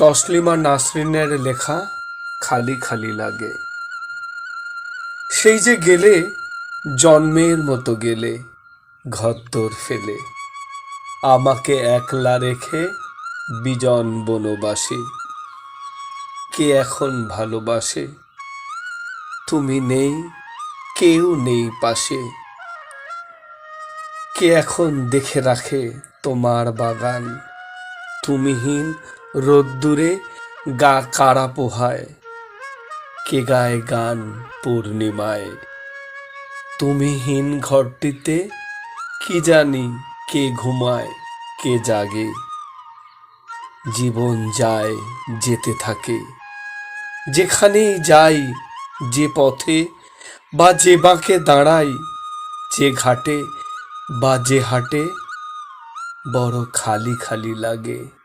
তসলিমা নাসরিনের লেখা খালি খালি লাগে। সেই যে গেলে, জন্মের মতো গেলে ঘত্তর ফেলে। আমাকে একলা রেখে বিজন বনবাসে। কে এখন ভালোবাসে? তুমি নেই, কেউ নেই পাশে। কে এখন দেখে রাখে তোমার বাগান? তুমিহীন রোদ্দুরে গা কারা পোহায়, কে গায় গান পূর্ণিমায়? তুমিহীন ঘরটিতে কি জানি কে ঘুমায়, কে জাগে? জীবন যায়, যেতে থাকে। যেখানেই যাই, যে পথে বা যে বাঁকে দাঁড়াই, যে ঘাটে বা যে হাটে বড় খালি খালি লাগে।